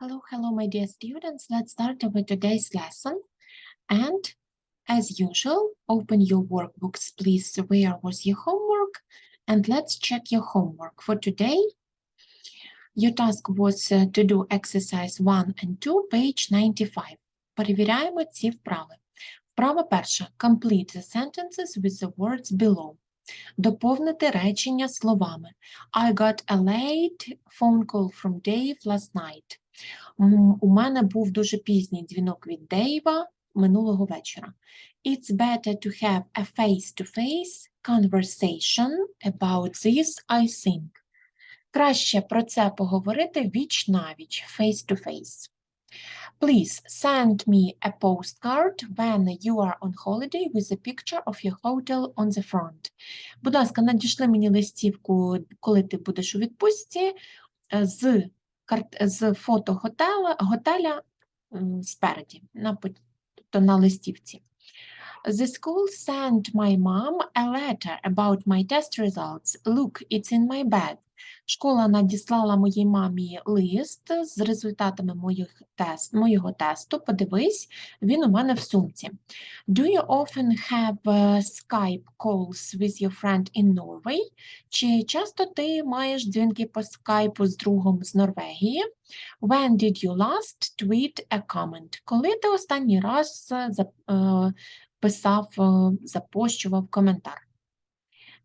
Hello, hello, my dear students. Let's start with today's lesson. And as usual, open your workbooks, please. Where was your homework? And let's check your homework for today. Your task was uh, to do exercise 1 and 2, page 95. Перевіряємо ці вправи. Вправа перша. Complete the sentences with the words below. Доповнити речення словами. I got a late phone call from Dave last night. У мене був дуже пізній дзвінок від Дейва минулого вечора. It's better to have a face-to-face conversation about this, I think. Краще про це поговорити віч-навіч, face-to-face. Please send me a postcard when you are on holiday with a picture of your hotel on the front. Будь ласка, надішли мені листівку, коли ти будеш у відпустці, е, з, з фото готеля, готеля спереді, на, тобто на листівці. The school sent my mom a letter about my test results. Look, it's in my bag. Школа надіслала моїй мамі лист з результатами моїх тест, моєго тесту. Подивись, він у мене в сумці. Do you often have uh, Skype calls with your friend in Norway? Чи часто ти маєш дзвінки по скайпу з другом з Норвегії? When did you last tweet a comment? Коли ти останній раз е, е, писав, е, запощував коментар?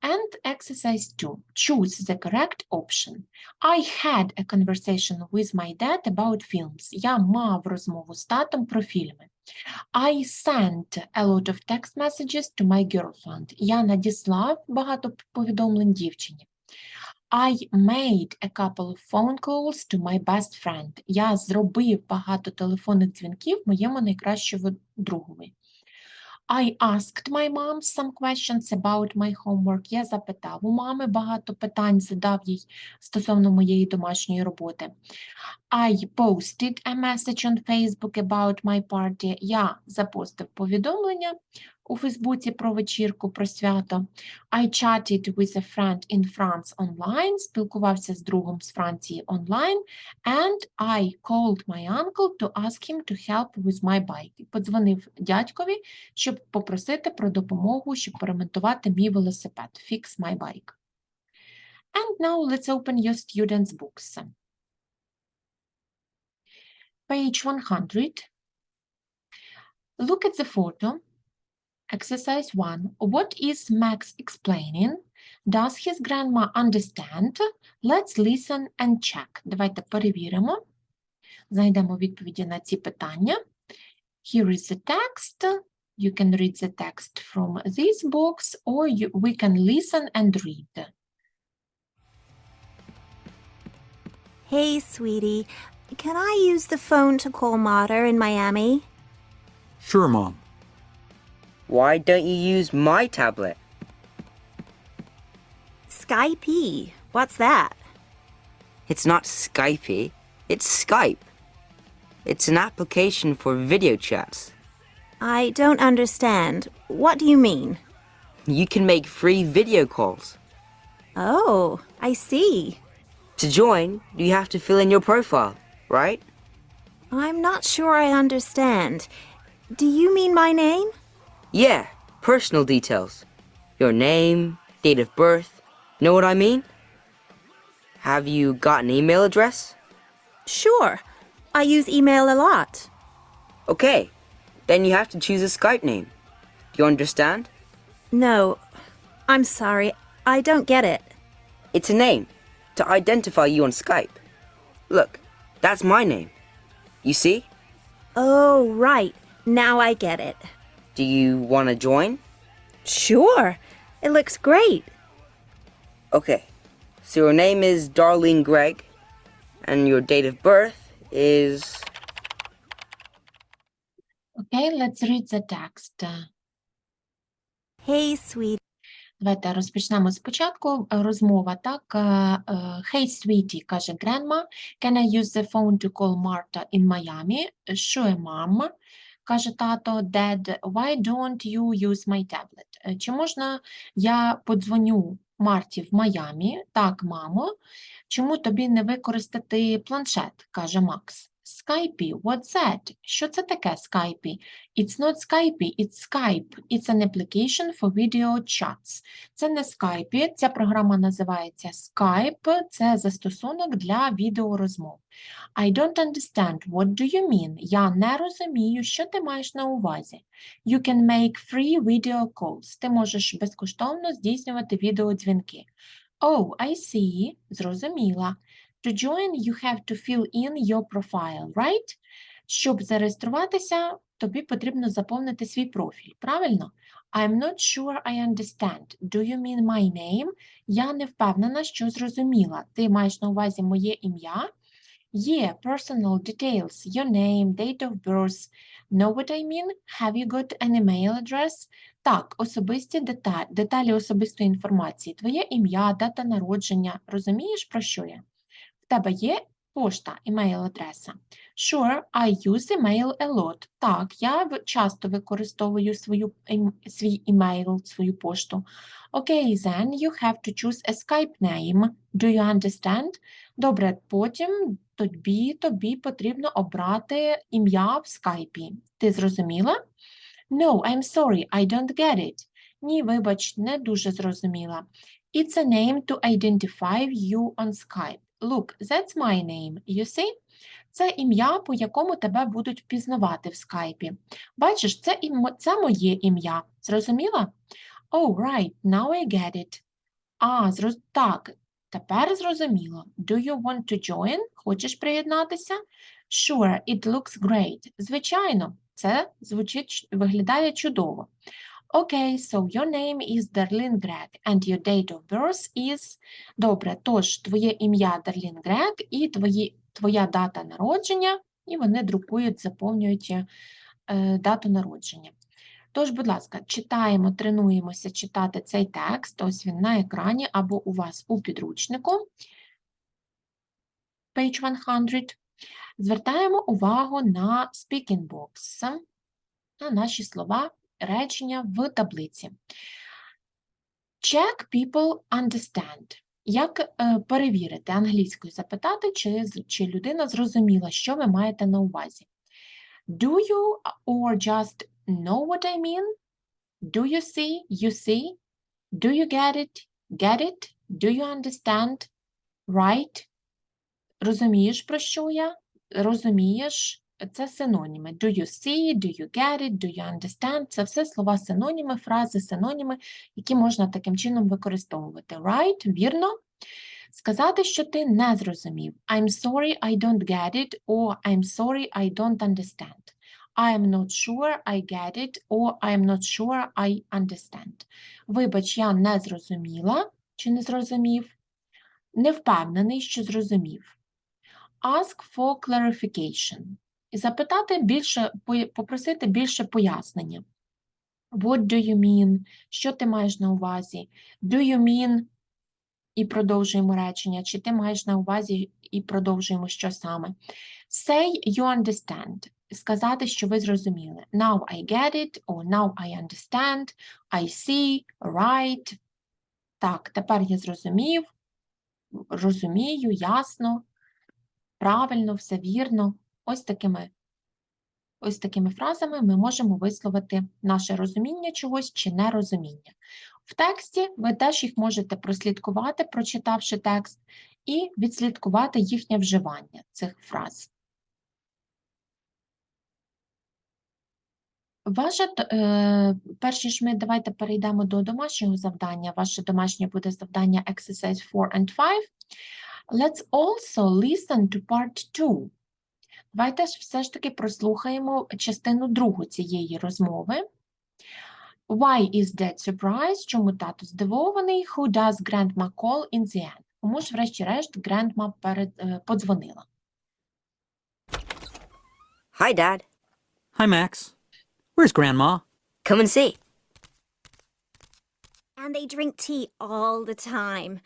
And exercise 2. Choose the correct option. I had a conversation with my dad about films. Я мав розмову з татом про фільми. I sent a lot of text messages to my girlfriend. Я надіслав багато повідомлень дівчині. I made a couple of phone calls to my best friend. Я зробив багато телефонних дзвінків моєму найкращому другові. I asked my mom some questions about my homework. Я запитав у мами багато питань, задав їй стосовно моєї домашньої роботи. I posted a message on Facebook about my party. Я запостив повідомлення у Фейсбуці про вечірку, про свято. I chatted with a friend in France online. Спілкувався з другом з Франції онлайн. And I called my uncle to ask him to help with my bike. Подзвонив дядькові, щоб попросити про допомогу, щоб поремонтувати мій велосипед. Fix my bike. And now let's open your students' books. Page 100. Look at the photo. Exercise 1. What is Max explaining? Does his grandma understand? Let's listen and check. Давайте перевіримо. Знайдемо відповіді на ці питання. Here is the text. You can read the text from this box or you, we can listen and read. Hey, sweetie, can I use the phone to call Mater in Miami? Sure, Mom. Why don't you use my tablet? Skype. What's that? It's not Skypey, it's Skype. It's an application for video chats. I don't understand. What do you mean? You can make free video calls. Oh, I see. To join, you have to fill in your profile, right? I'm not sure I understand. Do you mean my name? Yeah, personal details. Your name, date of birth. Know what I mean? Have you got an email address? Sure. I use email a lot. Okay, then you have to choose a Skype name. Do you understand? No, I'm sorry. I don't get it. It's a name to identify you on Skype. Look, that's my name. You see? Oh, right. Now I get it. Do you want to join? Sure. It looks great. Okay, so your name is Darlene Gregg, and your date of birth is. Okay, let's read the text. Hey, sweet. Давайте розпочнемо спочатку. Е, Розмова, так. е, е, Hey, sweetie, каже Grandma. Can I use the phone to call Marta in Miami? Sure, mom. Каже тато, Dad, why don't you use my tablet? Е, Чи можна я подзвоню Марті в Майамі? Так, мамо. Чому тобі не використати планшет? каже Макс. Skype. What's that? Що це таке Skype? It's not Skype, it's Skype. It's an application for video chats. Це не Skype, ця програма називається Skype, це застосунок для відеорозмов. I don't understand. What do you mean? Я не розумію, що ти маєш на увазі. You can make free video calls. Ти можеш безкоштовно здійснювати відеодзвінки. Oh, I see. Зрозуміла. To join, you have to fill in your profile, right? Щоб зареєструватися, тобі потрібно заповнити свій профіль, правильно? I'm not sure I understand. Do you mean my name? Я не впевнена, що зрозуміла. Ти маєш на увазі моє ім'я? Yeah, personal details, your name, date of birth. Know what I mean? Have you got an email address? Так, особисті деталі, деталі особистої інформації. Твоє ім'я, дата народження. Розумієш, про що я? Тебе є пошта, email-адреса? Sure, I use email a lot. Так, я часто використовую свою, ем- свій email, свою пошту. Okay, then you have to choose a Skype name. Do you understand? Добре, потім тобі, тобі потрібно обрати ім'я в скайпі. Ти зрозуміла? No, I'm sorry, I don't get it. Ні, вибач, не дуже зрозуміла. It's a name to identify you on Skype. Look, that's my name. You see? Це ім'я, по якому тебе будуть впізнавати в скайпі. Бачиш, це, ім... це моє ім'я. Зрозуміла? Oh, right, now I get it. А, зроз... так, тепер зрозуміло. Do you want to join? Хочеш приєднатися? Sure, it looks great. Звичайно, це звучить, виглядає чудово. Okay, so your name is Darlene Gregg and your date of birth is... Добре, тож твоє ім'я Дарлін Грег і твої, твоя дата народження, і вони друкують, заповнюють е, дату народження. Тож, будь ласка, читаємо, тренуємося читати цей текст. Ось він на екрані або у вас у підручнику. Page 100. Звертаємо увагу на speaking box, на наші слова, речення в таблиці. Check people understand. Як е, перевірити англійською запитати, чи, чи людина зрозуміла, що ви маєте на увазі? Do you or just know what I mean? Do you see? You see? Do you get it? Get it? Do you understand? Right? Розумієш, про що я? Розумієш? Це синоніми. Do you see? Do you get it? Do you understand? Це все слова синоніми, фрази синоніми, які можна таким чином використовувати. Right? Вірно? Сказати, що ти не зрозумів. I'm sorry, I don't get it, or I'm sorry, I don't understand. I am not sure I get it, or I am not sure I understand. Вибач, я не зрозуміла чи не зрозумів. Не впевнений, що зрозумів. Ask for clarification. Запитати більше, попросити більше пояснення. What do you mean? Що ти маєш на увазі? Do you mean? І продовжуємо речення. Чи ти маєш на увазі і продовжуємо що саме? Say you understand. Сказати, що ви зрозуміли. Now I get it, or now I understand, I see, right. Так, тепер я зрозумів, розумію, ясно, правильно, все вірно. Ось такими, ось такими фразами ми можемо висловити наше розуміння чогось чи нерозуміння. В тексті ви теж їх можете прослідкувати, прочитавши текст, і відслідкувати їхнє вживання цих фраз. Ваше, е, перш ніж ми давайте перейдемо до домашнього завдання. Ваше домашнє буде завдання Exercise 4 and 5. Let's also listen to part 2. Давайте ж все ж таки прослухаємо частину другу цієї розмови. Why is Dad surprised? Чому тато здивований? Who does Grandma call in the end? Кому ж, врешті-решт, Grandma перед, е, подзвонила? Hi, Dad. Hi, Max. Where's Grandma? Come and see. And they drink tea all the time.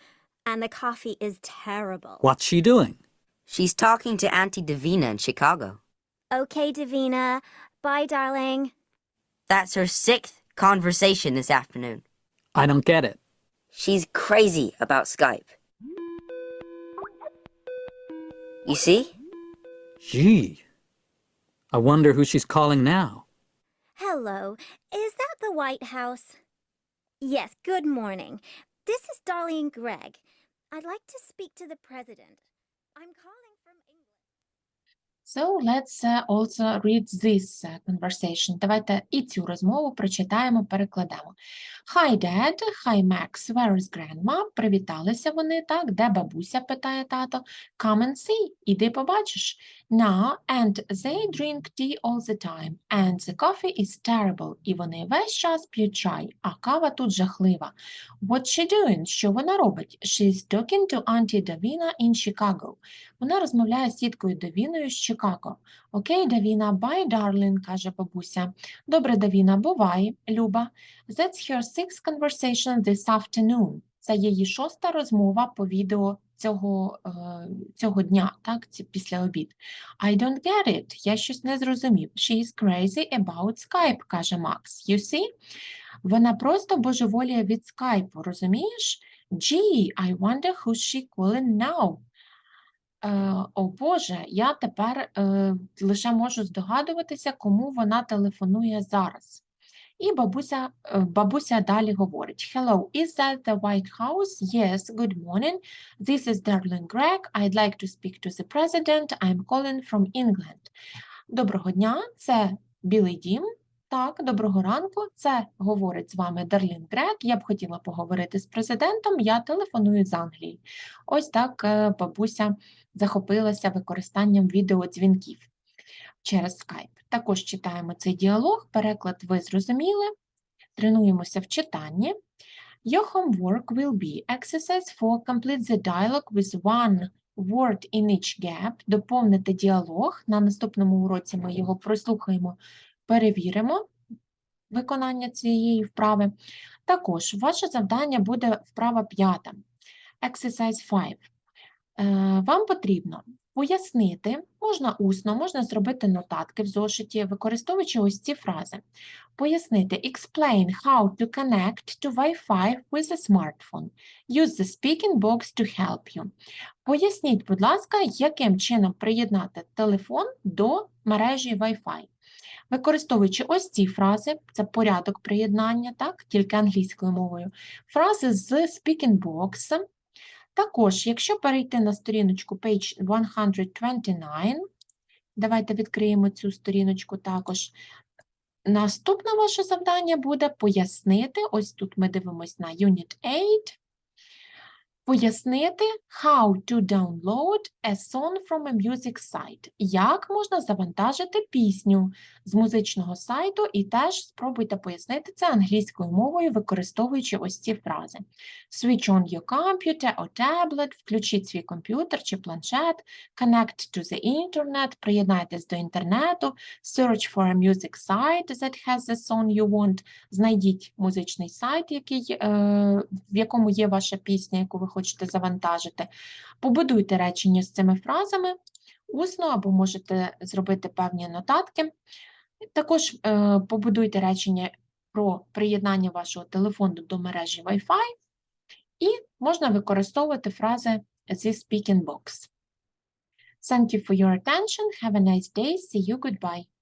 And the coffee is terrible. What's she doing? She's talking to Auntie Davina in Chicago. Okay, Davina. Bye, darling. That's her sixth conversation this afternoon. I don't get it. She's crazy about Skype. You see? Gee. I wonder who she's calling now. Hello, is that the White House? Yes, good morning. This is Darlene Gregg. I'd like to speak to the president. I'm calling from England. So let's uh, also read this uh, conversation. Давайте і цю розмову прочитаємо, перекладемо. Hi, Dad. Hi, Max. Where is Grandma? Привіталися вони, так? Де бабуся? питає тато. Come and see. Іди побачиш. Now, and they drink tea all the time. And the coffee is terrible. І вони весь час п'ють чай, а кава тут жахлива. What's she doing? Що вона робить? She's talking to Auntie Davina in Chicago. Вона розмовляє з тіткою Давіною з Чикаго. Окей, Давіна, bye, darling, каже бабуся. Добре, Давіна, бувай, Люба. That's her sixth conversation this afternoon. Це її шоста розмова по відео цього, е, цього дня, так, після обід. I don't get it. Я щось не зрозумів. She is crazy about Skype, каже Макс. You see? Вона просто божеволіє від скайпу, розумієш? Gee, I wonder who's she calling now. Е, О Боже, я тепер е, лише можу здогадуватися, кому вона телефонує зараз. І бабуся, е, бабуся далі говорить: Hello, is that the White House? Yes, good morning. This is Darlene Gregg. I'd like to speak to the president. I'm calling from England. Доброго дня, це Білий Дім. Так, доброго ранку. Це говорить з вами Дарлін Грек. Я б хотіла поговорити з президентом. Я телефоную з Англії. Ось так е, бабуся захопилася використанням відеодзвінків через Skype. Також читаємо цей діалог, переклад ви зрозуміли. Тренуємося в читанні. Your homework will be exercise 4. Complete the dialogue with one word in each gap. Доповнити діалог. На наступному уроці ми його прослухаємо, перевіримо виконання цієї вправи. Також ваше завдання буде вправа п'ята. Exercise 5. Е, Вам потрібно пояснити, можна усно, можна зробити нотатки в зошиті, використовуючи ось ці фрази. Пояснити explain how to connect to Wi-Fi with a smartphone. Use the speaking box to help you. Поясніть, будь ласка, яким чином приєднати телефон до мережі Wi-Fi. Використовуючи ось ці фрази, це порядок приєднання, так, тільки англійською мовою, фрази з speaking box, також, якщо перейти на сторіночку page 129, давайте відкриємо цю сторіночку також. Наступне ваше завдання буде пояснити, ось тут ми дивимось на Unit 8, пояснити how to download a song from a music site. Як можна завантажити пісню з музичного сайту, і теж спробуйте пояснити це англійською мовою, використовуючи ось ці фрази. Switch on your computer or tablet, включіть свій комп'ютер чи планшет, connect to the internet, приєднайтесь до інтернету, search for a music site that has the song you want, знайдіть музичний сайт, який, е, в якому є ваша пісня, яку ви хочете завантажити. Побудуйте речення з цими фразами усно або можете зробити певні нотатки. Також е, побудуйте речення про приєднання вашого телефону до мережі Wi-Fi, і можна використовувати фрази зі speaking box. Thank you for your attention. Have a nice day. See you. Goodbye.